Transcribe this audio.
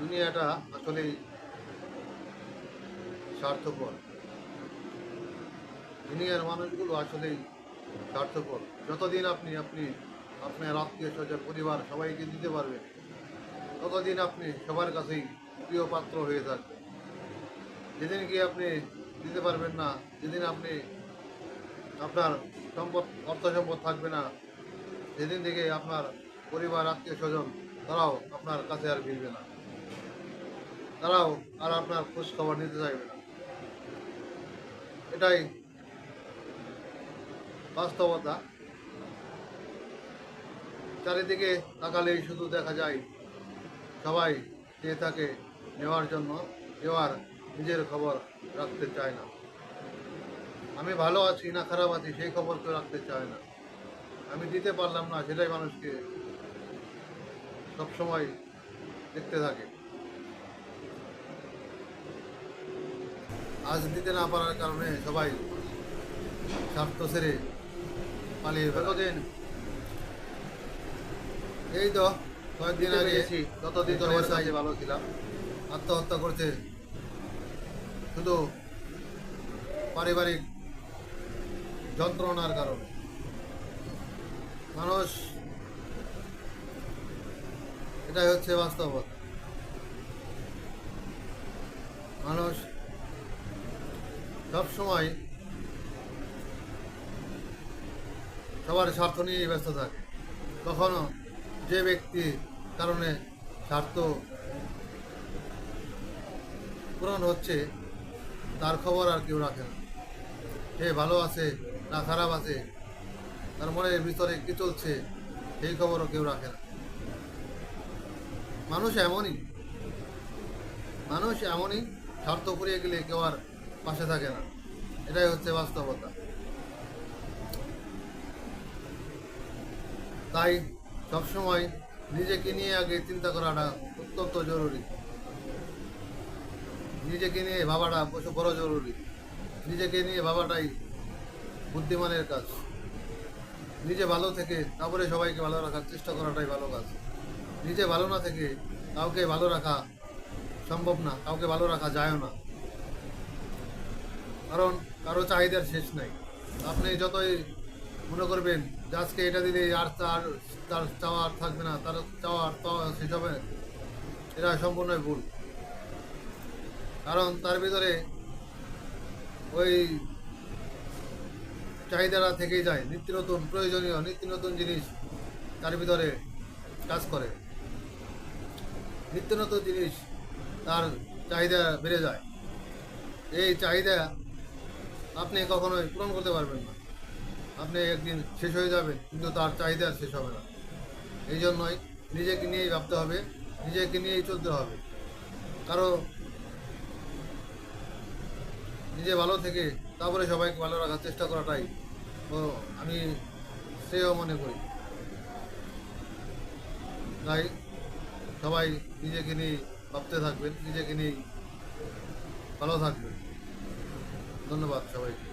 দুনিয়াটা আসলেই স্বার্থপর। দুনিয়ার মানুষগুলো আসলেই স্বার্থপর। যতদিন আপনি আপনি আপনার আত্মীয় স্বজন, পরিবার সবাইকে দিতে পারবেন, ততদিন আপনি সবার কাছেই প্রিয় পাত্র হয়ে থাকবেন। যেদিন কি আপনি দিতে পারবেন না, যেদিন আপনি আপনার সম্পদ, অর্থ সম্পদ থাকবে না, সেদিন থেকে আপনার পরিবার, আত্মীয় স্বজন, তারাও আপনার কাছে আর ফিরবে না। তারাও আর আপনার খোঁজ খবর নিতে চাইবে না। এটাই বাস্তবতা। চারিদিকে তাকালেই শুধু দেখা যায়, সবাই চেয়ে থাকে নেওয়ার জন্য দেওয়ার নিজের খবর রাখতে চায় না। আমি ভালো আছি না খারাপ আছি, সেই খবর কেউ রাখতে চায় না। আমি দিতে পারলাম না, সেটাই মানুষকে সবসময় দেখতে থাকে। আজ দিতে না পারার কারণে সবাই স্বার্থ ছেড়ে পালিয়ে কতদিন? এই তো কয়েকদিন আগে তো সাইজে ভালো ছিলাম। আত্মহত্যা করছে। শুধু পারিবারিক যন্ত্রণার কারণে। মানুষ এটাই হচ্ছে বাস্তবতা। মানুষ সব সময় সবার স্বার্থ নিয়েই ব্যস্ত থাকে। কখনো যে ব্যক্তি কারণে স্বার্থ পূরণ হচ্ছে, তার খবর আর কেউ রাখে না। সে ভালো আছে না খারাপ আছে, তার মনের ভিতরে কী চলছে, সেই খবরও কেউ রাখে না। মানুষ এমনই। মানুষ এমনই স্বার্থ পুড়িয়ে গেলে কেউ আর পাশে থাকে না। এটাই হচ্ছে বাস্তবতা। তাই সবসময় নিজেকে নিয়ে আগে চিন্তা করাটা অত্যন্ত জরুরি। নিজেকে নিয়ে ভাবাটা বড়- বড় জরুরি। নিজেকে নিয়ে ভাবাটাই বুদ্ধিমানের কাজ। নিজে ভালো থেকে তারপরে সবাইকে ভালো রাখার চেষ্টা করাটাই ভালো কাজ। নিজে ভালো না থেকে কাউকে ভালো রাখা সম্ভব না, কাউকে ভালো রাখা যায়ও না। কারণ কারও চাহিদার শেষ নাই। আপনি যতই মনে করবেন যে আজকে এটা দিলে আর তার তার চাওয়া আর থাকবে না, তার চাওয়া আর পাওয়া শেষ হবে এটা সম্পূর্ণই ভুল। কারণ তার ভিতরে ওই চাহিদাটা থেকেই যায়, নিত্য নতুন প্রয়োজনীয়, নিত্য নতুন জিনিস তার ভিতরে কাজ করে। নিত্য নতুন জিনিস তার চাহিদা বেড়ে যায়। এই চাহিদা আপনি কখনোই পূরণ করতে পারবেন না। আপনি একদিন শেষ হয়ে যাবেন কিন্তু তার চাহিদা শেষ হবে না। এই জন্যই নিজেকে নিয়েই ভাবতে হবে, নিজেকে নিয়েই চলতে হবে। কারও নিজে ভালো থেকে তারপরে সবাইকে ভালো রাখার চেষ্টা করাটাই ও আমি শ্রেয় মনে করি। তাই সবাই নিজেকে নিয়ে ভাবতে থাকবেন, নিজেকে নিয়েই ভালো থাকবেন। ধন্যবাদ সবাইকে।